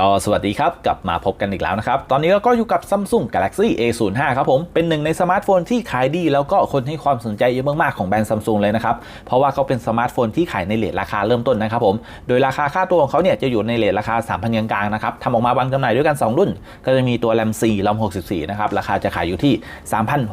ก็สวัสดีครับ กลับมาพบกันอีกแล้วนะครับ ตอนนี้เราก็อยู่กับ Samsung Galaxy A05 ครับผม เป็นหนึ่งในสมาร์ทโฟนที่ขายดี แล้วก็คนให้ความสนใจเยอะมากๆของแบรนด์ Samsung เลยนะครับ เพราะว่าเขาเป็นสมาร์ทโฟนที่ขายในเลทราคาเริ่มต้นนะครับผม โดยราคาค่าตัวของเขาเนี่ยจะอยู่ในเลทราคา 3,000กลางๆนะครับทำออกมาบางจำหน่ายด้วยกัน 2 รุ่น ก็จะมีตัว RAM 4 RAM 64 นะครับ ราคาจะขายอยู่ที่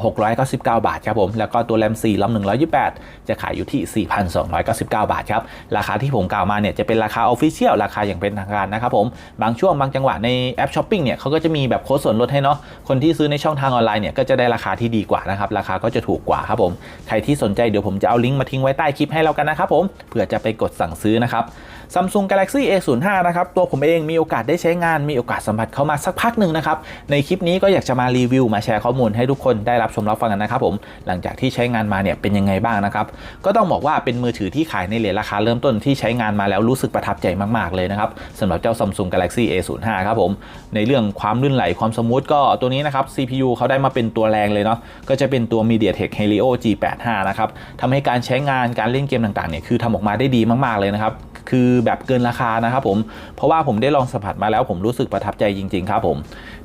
3,699 บาทครับผม แล้วก็ตัว RAM 4 RAM 128 จะขายอยู่ที่ 4,299 บาทครับ ราคาที่ผมกล่าวมาเนี่ยจะเป็นราคา Official ราคาอย่างเป็นทางการนะครับผมบางช่วงบางจังหวะในแอปช้อปปิ้งเนี่ยเขาก็จะมีแบบโค้ดส่วนลดให้เนาะคนที่ซื้อในช่องทางออนไลน์เนี่ยก็จะได้ราคาที่ดีกว่านะครับราคาก็จะถูกกว่าครับผมใครที่สนใจเดี๋ยวผมจะเอาลิงก์มาทิ้งไว้ใต้คลิปให้เรากันนะครับผมเผื่อจะไปกดสั่งซื้อนะครับ Samsung Galaxy A05 นะครับตัวผมเองมีโอกาสได้ใช้งานมีโอกาสสัมผัสเข้ามาสักพักหนึ่งนะครับในคลิปนี้ก็อยากจะมารีวิวมาแชร์ข้อมูลให้ทุกคนได้รับชมรับฟังกันนะครับผมหลังจากที่ใช้งานมาเนี่ยเป็นยังไงบ้างนะครับก็ต้องบอกว่าเป็นมือถือที่ขายในเลทราคาเริ่มต้นที่ใช้งานมาแล้วรู้สึกประทับใจมากๆเลยนะครับสำหรับเจ้า Samsung Galaxy A05 ครับผม ในเรื่องความลื่นไหลความสมูทก็ตัวนี้นะครับ CPU เขาได้มาเป็นตัวแรงเลยเนาะก็จะเป็นตัว MediaTek Helio G85 นะครับทำให้การใช้งานการเล่นเกมต่างๆเนี่ยคือทำออกมาได้ดีมากๆเลยนะครับคือแบบเกินราคานะครับผม เพราะว่าผมได้ลองสัมผัสมาแล้วผมรู้สึกประทับใจจริง ๆ ครับผม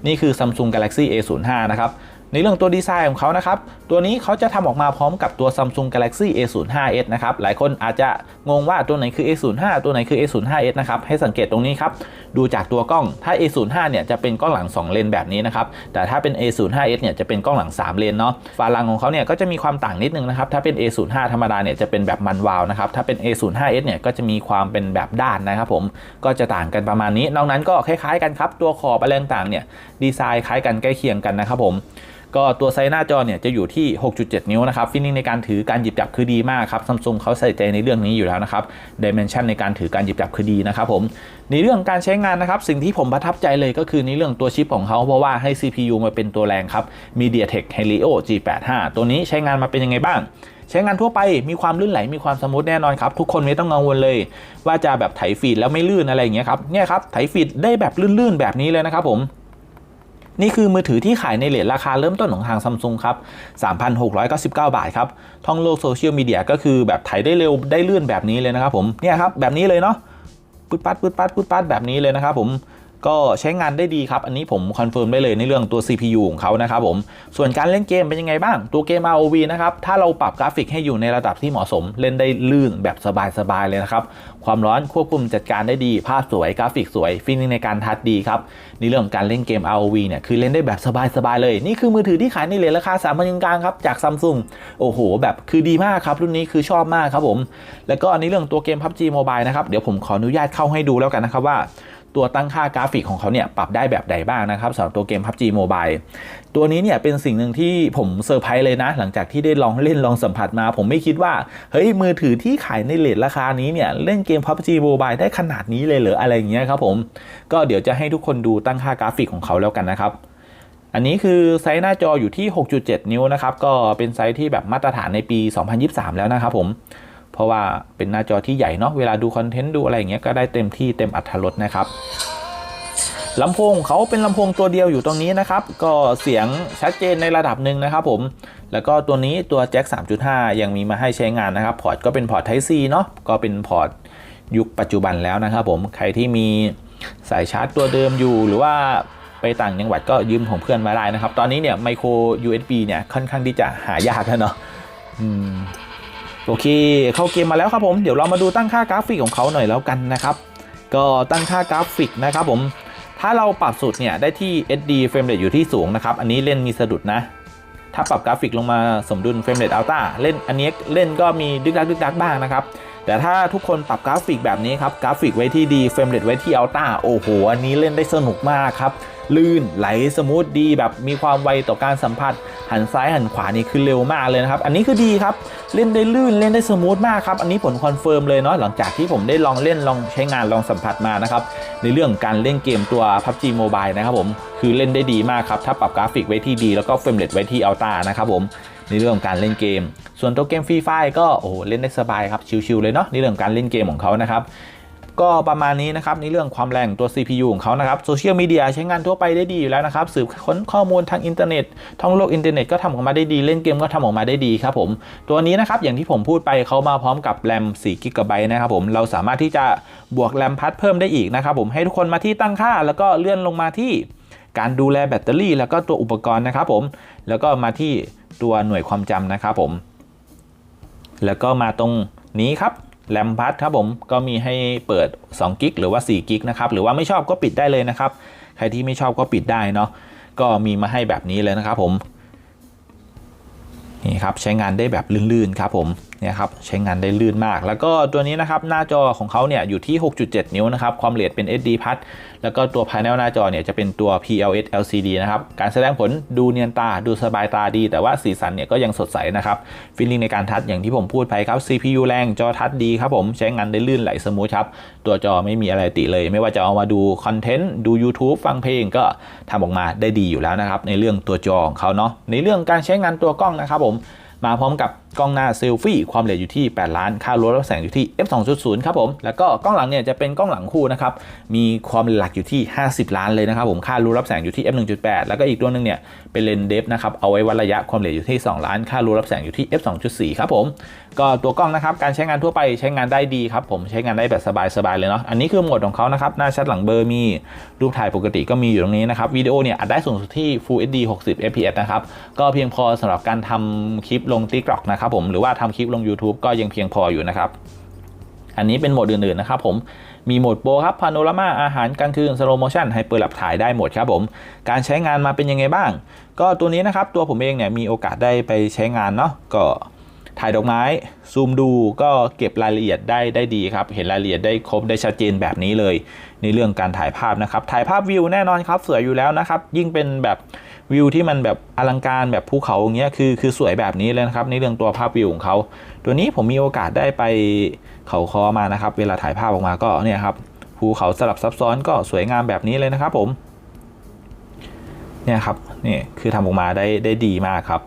นี่คือ Samsung Galaxy A05 นะครับ ในเรื่องตัวดีไซน์ของเขานะครับ ตัวนี้เขาจะทำออกมาพร้อมกับตัว Samsung Galaxy A05s นะครับ หลายคนอาจจะงงว่าตัวไหนคือ A05 ตัวไหนคือ A05s นะครับ ให้สังเกตตรงนี้ครับ ดูจากตัวกล้อง ถ้า A05 เนี่ยจะเป็นกล้องหลัง 2 เลนแบบนี้นะครับ แต่ถ้าเป็น A05s เนี่ยจะเป็นกล้องหลัง 3 เลนเนาะ ฝาหลังของเขาเนี่ยก็จะมีความต่างนิดนึงนะครับ ถ้าเป็น A05 ธรรมดาเนี่ยจะเป็นแบบมันวาวนะครับ ถ้าเป็น A05s เนี่ยก็จะมีความเป็นแบบด้านนะครับผม ก็จะต่างกันประมาณนี้ นอกนั้นก็คล้ายๆ กันครับ ตัวขอบอะไรต่างเนี่ยดีไซน์คล้ายกันใกล้เคียงกันนะครับผม ก็ตัวไซส์หน้าจอเนี่ยจะอยู่ที่ 6.7 นิ้วนะครับฟินิ่งในการถือการหยิบจับคือดีมากครับซัมซุงเขาใส่ใจในเรื่องนี้อยู่แล้วนะครับดิเมนชันในการถือการหยิบจับคือดีนะครับผมในเรื่องการใช้งานนะครับสิ่งที่ผมประทับใจเลยก็คือในเรื่องตัวชิปของเขาเพราะว่าให้ CPU มาเป็นตัวแรงครับ MediaTek Helio G85 ตัวนี้ใช้งานมาเป็นยังไงบ้างใช้งานทั่วไปมีความลื่นไหลมีความสมูทแน่นอนครับ ทุกคนไม่ต้องกังวลเลย ว่าจะแบบไถฟีดแล้วไม่ลื่นอะไรอย่างเงี้ยครับเนี่ยครับไถฟีดได้แบบลื่นๆแบบนี้เลยนะครับผม นี่คือมือถือที่ขายในเลทราคาเริ่มต้นของทางซัมซุงครับ 3,699 บาทครับ ท่องโลกโซเชียลมีเดียก็คือแบบถ่ายได้เร็วได้เลื่อนแบบนี้เลยนะครับผม เนี่ยครับแบบนี้เลยเนาะปึ๊ดปัดปึ๊ดปัดปึ๊ดปัดแบบนี้เลยนะครับผม ก็ใช้งานได้ดีครับ อันนี้ผมคอนเฟิร์มได้เลยในเรื่องตัว CPU ของเขานะครับผม ส่วนการเล่นเกมเป็นยังไงบ้าง ตัวเกม ROV นะครับ ถ้าเราปรับกราฟิกให้อยู่ในระดับที่เหมาะสม เล่นได้ลื่นแบบสบายๆเลยนะครับ ความร้อนควบคุมจัดการได้ดี ภาพสวยกราฟิกสวยฟินิ่งในการทัดดีครับ ในเรื่องการเล่นเกม ROV เนี่ยคือเล่นได้แบบสบายๆเลย นี่คือมือถือที่ขายในเลทราคา3 0 0 0กลางครับจากซัมซุงโอ้โห แบบคือดีมากครับรุ่นนี้คือชอบมากครับผม แล้วก็ในเรื่องตัวเกม PUBG Mobile นะครับเดี๋ยวผมขออนุญาตเข้าให้ดูแล้วกันนะครับว่า ตัวตั้งค่ากราฟิกของเขาเนี่ยปรับได้แบบใดบ้างนะครับสำหรับตัวเกม PUBG Mobile ตัวนี้เนี่ยเป็นสิ่งหนึ่งที่ผมเซอร์ไพรส์เลยนะ หลังจากที่ได้ลองเล่นลองสัมผัสมา ผมไม่คิดว่า เฮ้ย มือถือที่ขายในเลทราคานี้เนี่ย เล่นเกม PUBG Mobile ได้ขนาดนี้เลยเหรออะไรอย่างเงี้ยครับผม ก็เดี๋ยวจะให้ทุกคนดูตั้งค่ากราฟิกของเขาแล้วกันนะครับอันนี้คือไซส์หน้าจออยู่ที่ 6.7 นิ้วนะครับ ก็เป็นไซส์ที่แบบมาตรฐานในปี 2023 แล้วนะครับผม เพราะว่าเป็นหน้าจอที่ใหญ่เนาะเวลาดูคอนเทนต์ดูอะไรอย่างเงี้ยก็ได้เต็มที่เต็มอัตรสนะครับลำโพงเขาเป็นลำโพงตัวเดียวอยู่ตรงนี้นะครับ ก็เสียงชัดเจนในระดับหนึ่งนะครับผมแล้วก็ตัวนี้ตัวแจ็ค 3.5 ยังมีมาให้ใช้งานนะครับ พอร์ตก็เป็นพอร์ต Type C เนาะก็เป็นพอร์ตยุคปัจจุบันแล้วนะครับผมใครที่มีสายชาร์จตัวเดิมอยู่หรือว่าไปต่างจังหวัดก็ยืมของเพื่อนมาได้นะครับ ตอนนี้เนี่ยไมโคร USB เนี่ยค่อนข้างที่จะหายากแล้วเนาะอืม โอเค เข้าเกมมาแล้วครับผม เดี๋ยวเรามาดูตั้งค่ากราฟิกของเขาหน่อยแล้วกันนะครับ ก็ตั้งค่ากราฟิกนะครับผม ถ้าเราปรับสุดเนี่ยได้ที่ SD frame rate อยู่ที่สูงนะครับ อันนี้เล่นมีสะดุดนะ ถ้าปรับกราฟิกลงมาสมดุล frame rate alta เล่นอันนี้เล่นก็มีดึกดักดึกดักบ้างนะครับ แต่ถ้าทุกคนปรับกราฟิกแบบนี้ครับ กราฟิกไว้ที่ดี frame rate ไว้ที่ alta โอ้โห อันนี้เล่นได้สนุกมากครับ ลื่นไหลสมูทดีแบบมีความไวต่อการสัมผัส หันซ้ายหันขวานี่คือเร็วมากเลยนะครับ อันนี้คือดีครับ เล่นได้ลื่นเล่นได้สมูทมากครับ อันนี้ผลคอนเฟิร์มเลยเนาะหลังจากที่ผมได้ลองเล่นลองใช้งานลองสัมผัสมานะครับ ในเรื่องการเล่นเกมตัว PUBG Mobile นะครับผมคือเล่นได้ดีมากครับถ้าปรับกราฟิกไว้ที่ดีแล้วก็เฟรมเรทไว้ที่อัลตานะครับผมในเรื่องการเล่นเกม ส่วนตัวเกมฟรีไฟก็โอ้เล่นได้สบายครับชิวๆเลยเนาะในเรื่องการเล่นเกมของเขานะครับ ก็ประมาณนี้นะครับในเรื่องความแรงตัว CPU ของเขานะครับโซเชียลมีเดียใช้งานทั่วไปได้ดีอยู่แล้วนะครับสืบค้นข้อมูลทางอินเทอร์เน็ตท่องโลกอินเทอร์เน็ตก็ทำออกมาได้ดีเล่นเกมก็ทำออกมาได้ดีครับผมตัวนี้นะครับอย่างที่ผมพูดไปเขามาพร้อมกับแรม4 g b นะครับผมเราสามารถที่จะบวกแรมพัดเพิ่มได้อีกนะครับผมให้ทุกคนมาที่ตั้งค่า แล้วก็เลื่อนลงมาที่การดูแลแบตเตอรี่ แล้วก็ตัวอุปกรณ์นะครับผมแล้วก็มาที่ตัวหน่วยความจำนะครับผมแล้วก็มาตรงนี้ครับ แรมพัดครับผมก็มีให้เปิด2กิกหรือว่า4กิกนะครับหรือว่าไม่ชอบก็ปิดได้เลยนะครับ ใครที่ไม่ชอบก็ปิดได้เนาะก็มีมาให้แบบนี้เลยนะครับผมนี่ครับใช้งานได้แบบลื่นๆครับผมเนี่ยครับใช้งานได้ลื่นมาก แล้วก็ตัวนี้นะครับหน้าจอของเขาเนี่ยอยู่ที่ 6.7 นิ้วนะครับความละเอียดเป็น SD พัดแล้วก็ตัวภายในหน้าจอเนี่ยจะเป็นตัว PLS LCD นะครับการแสดงผลดูเนียนตาดูสบายตาดี แต่ว่าสีสันเนี่ยก็ยังสดใสนะครับฟีลลิ่งในการทัชอย่างที่ผมพูดไปครับ CPU แรงจอทัชดีครับผมใช้งานได้ลื่นไหลสมูทครับตัวจอไม่มีอะไรติเลย ไม่ว่าจะเอามาดูคอนเทนต์ดู YouTube ฟังเพลงก็ทำออกมาได้ดีอยู่แล้วนะครับในเรื่องตัวจอของเขาเนาะในเรื่องการใช้งานตัวกล้องนะครับผมมาพร้อมกับกล้องหน้าเซลฟี่ความละเอียดอยู่ที่ 8 ล้าน ค่ารั้วรับแสงอยู่ที่ f 2.0ครับผม แล้วก็กล้องหลังเนี่ยจะเป็นกล้องหลังคู่นะครับ มีความหลักอยู่ที่ 50 ล้านเลยนะครับผม ค่ารั้วรับแสงอยู่ที่ f 1.8 แล้วก็อีกตัวหนึงเนี่ยเป็นเลนส์เดฟนะครับ เอาไว้วัดระยะความละเอียดอยู่ที่ 2 ล้าน ค่ารั้วรับแสงอยู่ที่ f 2.4 ครับผม ก็ตัวกล้องนะครับ การใช้งานทั่วไปใช้งานได้ดีครับผม ใช้งานได้แบบสบายๆเลยเนาะ อันนี้คือโหมดของเขานะครับ หน้าชัดหลังเบอร์มีรูปถ่ายปกติก็มีอยู่ตรงนี้นะครับวิดีโอเนี่ยอัดได้สูงสุดที่ Full HD 60 fps นะครับ ก็เพียงพอสำหรับการทำคลิปลง TikTok นะครับผมหรือว่าทำคลิปลง YouTube ก็ยังเพียงพออยู่นะครับ อันนี้เป็นโหมดอื่นๆนะครับผมมีโหมดโปรครับพาโนรามาอาหารกลางคืนสโลโมชันให้เปิดหลับถ่ายได้หมดครับผมการใช้งานมาเป็นยังไงบ้าง ก็ตัวนี้นะครับตัวผมเองเนี่ยมีโอกาสได้ไปใช้งานเนาะก็ถ่ายดอกไม้ซูมดูก็เก็บรายละเอียดได้ได้ดีครับ เห็นรายละเอียดได้ครบได้ชัดเจนแบบนี้เลย ในเรื่องการถ่ายภาพนะครับ ถ่ายภาพวิวแน่นอนครับสวยอยู่แล้วนะครับ ยิ่งเป็นแบบ วิวที่มันแบบอลังการแบบภูเขาอย่างเงี้ยคือคือสวยแบบนี้เลยนะครับ ในเรื่องตัวภาพวิวของเขา ตัวนี้ผมมีโอกาสได้ไปเขาคอมานะครับ เวลาถ่ายภาพออกมาก็เนี่ยครับภูเขาสลับซับซ้อนก็สวยงามแบบนี้เลยนะครับผมเนี่ยครับนี่คือทำออกมาได้ได้ดีมากครับ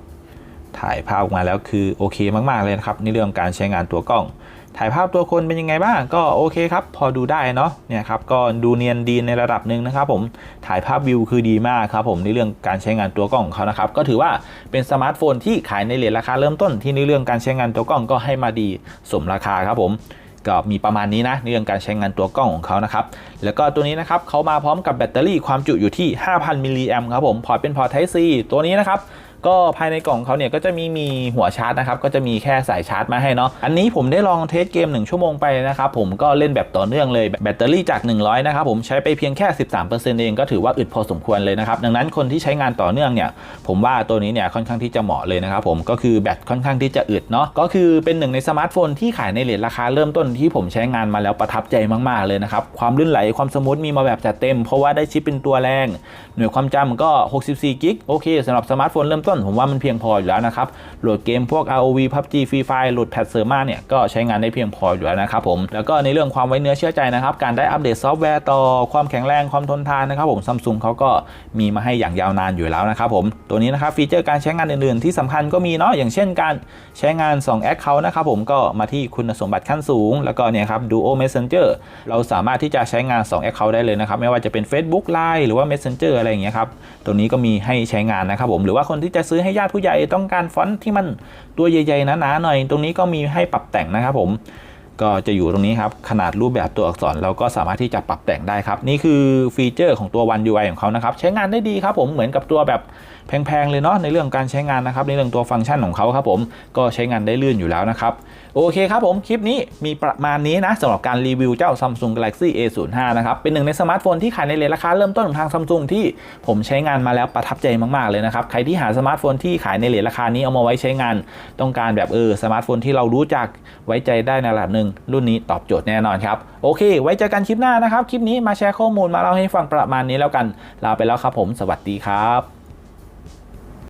ถ่ายภาพออกมาแล้วคือโอเคมากๆเลยนะครับในเรื่องการใช้งานตัวกล้อง ถ่ายภาพตัวคนเป็นยังไงบ้างก็โอเคครับ พอดูได้เนาะเนี่ยครับก็ดูเนียนดีในระดับหนึ่งนะครับผมถ่ายภาพวิวคือดีมากครับผมในเรื่องการใช้งานตัวกล้องของเขานะครับก็ถือว่าเป็นสมาร์ทโฟนที่ขายในเลทราคาเริ่มต้นที่ในเรื่องการใช้งานตัวกล้องก็ให้มาดีสมราคาครับผมก็มีประมาณนี้นะในเรื่องการใช้งานตัวกล้องของเขานะครับ แล้วก็ตัวนี้นะครับเขามาพร้อมกับแบตเตอรี่ความจุอยู่ที่ 5,000มิลลิแอมครับผมพอร์ตเป็นพอร์ต Type C ตัวนี้นะครับ ก็ภายในกล่องเขาเนี่ยก็จะมีมีหัวชาร์จนะครับก็จะมีแค่สายชาร์จมาให้เนาะอันนี้ผมได้ลองเทสเกม 1 ชั่วโมงไปนะครับผมก็เล่นแบบต่อเนื่องเลยแบตเตอรี่จาก 100 นะครับผมใช้ไปเพียงแค่ 13%เองก็ถือว่าอึดพอสมควรเลยนะครับดังนั้นคนที่ใช้งานต่อเนื่องเนี่ยผมว่าตัวนี้เนี่ยค่อนข้างที่จะเหมาะเลยนะครับผมก็คือแบตค่อนข้างที่จะอึดเนาะก็คือเป็นหนึ่งในสมาร์ทโฟนที่ขายในเลทราคาเริ่มต้นที่ผมใช้งานมาแล้วประทับใจมากๆเลยนะครับความลื่นไหลความสมูทมีมาแบบจัดเต็ม เพราะว่าได้ชิปเป็นตัวแรง หน่วยความจำก็ 64กิกโอเคสำหรับสมาร์ทโฟนเริ่มต้นผมว่ามันเพียงพออยู่แล้วนะครับ โหลดเกมพวก ROV PUBG Free Fire โหลดแพทเซอร์มาเนี่ยก็ใช้งานได้เพียงพออยู่แล้วนะครับผม แล้วก็ในเรื่องความไว้เนื้อเชื่อใจนะครับ การได้อัปเดตซอฟต์แวร์ต่อความแข็งแรงความทนทานนะครับผมซัมซุงเขาก็มีมาให้อย่างยาวนานอยู่แล้วนะครับผม ตัวนี้นะครับฟีเจอร์การใช้งานอื่นๆ ที่สำคัญก็มีเนาะอย่างเช่นการใช้งาน 2 Account นะครับผมก็มาที่คุณสมบัติขั้นสูง แล้วก็เนี่ยครับ Duo Messenger เราสามารถที่จะใช้งาน 2 Account ได้เลยนะครับไม่ว่าจะเป็น Facebook Line หรือว่า Messenger อะไรอย่างเงี้ยครับตัวนี้ก็มีให้ใช้งานนะครับผมหรือว่าคนที่จะซื้อให้ญาติผู้ใหญ่ต้องการฟอนต์ที่มันตัวใหญ่ๆหนาๆหน่อย ตรงนี้ก็มีให้ปรับแต่งนะครับผมก็จะอยู่ตรงนี้ครับ ขนาดรูปแบบตัวอักษรเราก็สามารถที่จะปรับแต่งได้ครับ นี่คือฟีเจอร์ของตัว One UI ของเขานะครับ ใช้งานได้ดีครับผมเหมือนกับตัวแบบแพงๆเลยเนาะในเรื่องการใช้งานนะครับในเรื่องตัวฟังก์ชันของเขาครับผมก็ใช้งานได้ลื่นอยู่แล้วนะครับโอเคครับผมคลิปนี้มีประมาณนี้นะสำหรับการรีวิวเจ้า Samsung Galaxy A05 นะครับเป็นหนึ่งในสมาร์ทโฟนที่ขายในเลทราคาเริ่มต้นของทาง Samsung ที่ผมใช้งานมาแล้วประทับใจมากๆเลยนะครับใครที่หาสมาร์ทโฟนที่ขายในเลทราคานี้เอามาไว้ใช้งาน ต้องการแบบเออสมาร์ทโฟนที่เรารู้จักไว้ใจได้ในระดับหนึ่งรุ่นนี้ตอบโจทย์แน่นอนครับโอเค ไว้เจอกันคลิปหน้านะครับคลิปนี้มาแชร์ข้อมูลมาเล่าให้ฟังประมาณนี้แล้วกันลาไปแล้วครับผม สวัสดีครับ